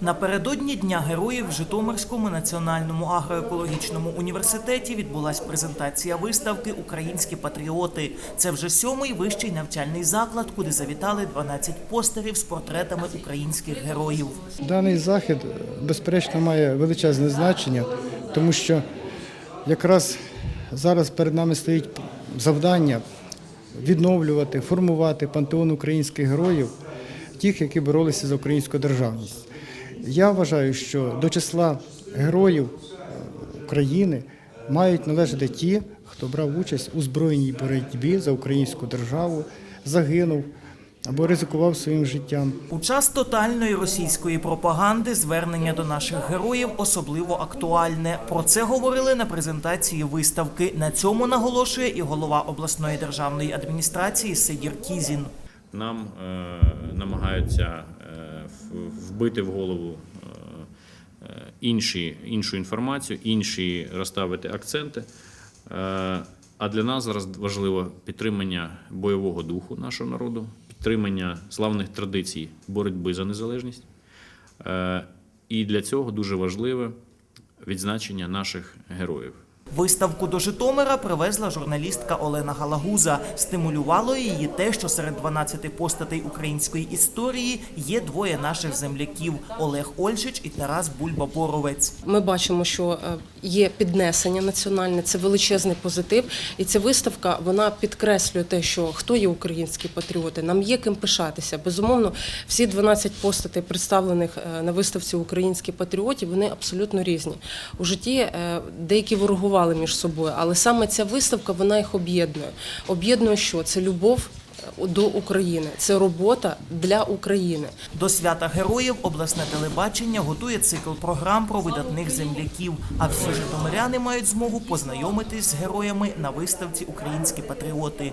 Напередодні Дня героїв в Житомирському національному агроекологічному університеті відбулась презентація виставки Українські патріоти. Це вже сьомий вищий навчальний заклад, куди завітали 12 постерів з портретами українських героїв. Даний захід, безперечно, має величезне значення, тому що якраз зараз перед нами стоїть завдання відновлювати, формувати пантеон українських героїв, тих, які боролися за українську державність. Я вважаю, що до числа героїв е, України мають належати ті, хто брав участь у збройній боротьбі за українську державу, загинув або ризикував своїм життям. У час тотальної російської пропаганди звернення до наших героїв особливо актуальне. Про це говорили на презентації виставки. На цьому наголошує і голова обласної державної адміністрації Сидір Кізін. нам е, намагаються вбити в голову е, е, інші, іншу інформацію, інші розставити акценти. Е, А для нас зараз важливо підтримання бойового духу нашого народу, підтримання славних традицій боротьби за незалежність. І для цього дуже важливе відзначення наших героїв. Виставку до Житомира привезла журналістка Олена Галагуза. Стимулювало її те, що серед 12 постатей української історії є двоє наших земляків Олег Ольшич і Тарас Бульба-Боровець. Ми бачимо, що е, є піднесення національне, це величезний позитив. І ця виставка вона підкреслює те, що хто є українські патріоти. Нам є ким пишатися. Безумовно, всі 12 постатей, представлених е, на виставці українські патріотів, вони абсолютно різні. У житті е, деякі ворогували між собою, але саме ця виставка вона їх об'єднує. Об'єднує, що це любов е, до України, це робота для України. До свята героїв обласне телебачення готує цикл програм про видатних земляків. А всі житомиряни мають змогу познайомитись з героями на виставці Українські патріоти.